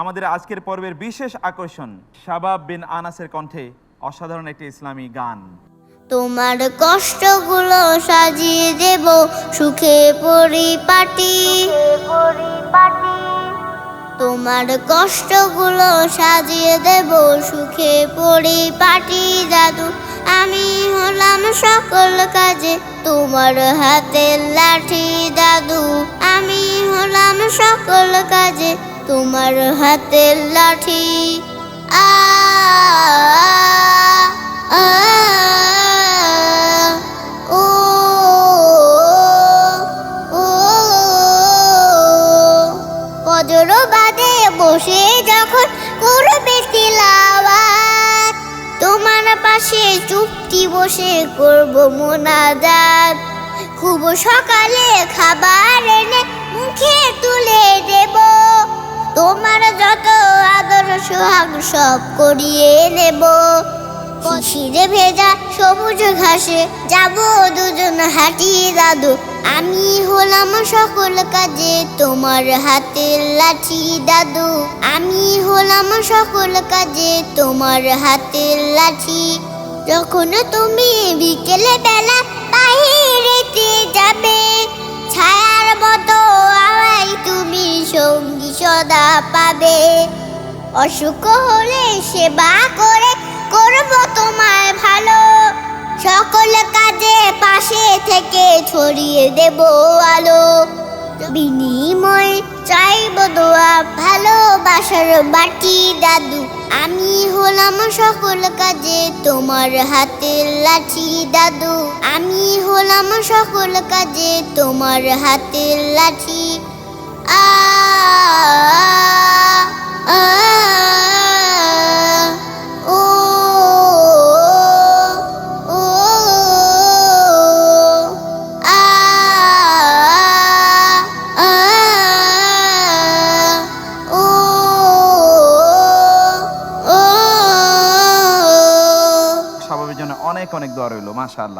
আমাদের আজকের পর্বের বিশেষ আকর্ষণ শাবাব বিন আনাসের কণ্ঠে অসাধারণ একটি ইসলামী গান। তোমার কষ্টগুলো সাজিয়ে দেব, সুখে পরিপাটি। তোমার কষ্টগুলো সাজিয়ে দেব, সুখে পরিপাটি। দাদু, আমি হলাম সকল কাজে, তোমার হাতের লাঠি, দাদু। তোমার হাতের লাঠি। আ বসে যখন করবে তিলাওয়াত, তোমার পাশে চুপটি বসে করব মোনাজাত। খুব সকালে খাবার এনে মুখে তুলে সব করিয়ে নেব। শিশিরে ভেজা সবুজ ঘাসে যাব দুজন হাঁটি দাদু। আমি হলাম সকল কাজে তোমার হাতের লাঠি দাদু। আমি হলাম সকল কাজে তোমার হাতের লাঠি। যখন তুমি বিকেলে বেলা বাহিরেতে যাবে, ছায়ার মতো আমায় তুমি সঙ্গী সদা পাবে। অসুখ হলে সেবা করে করব তোমায় ভালো। সকল কাজে পাশে থেকে ছড়িয়ে দেব আলো। বিনিময় চাইব দোয়া ভালোবাসার বাটি দাদু। আমি হলাম সকল কাজে তোমার হাতের লাঠি দাদু। আমি হলাম সকল কাজে তোমার হাতের লাঠি। আ আ, অনেক অনেক দোয়া রইল মাশাআল্লাহ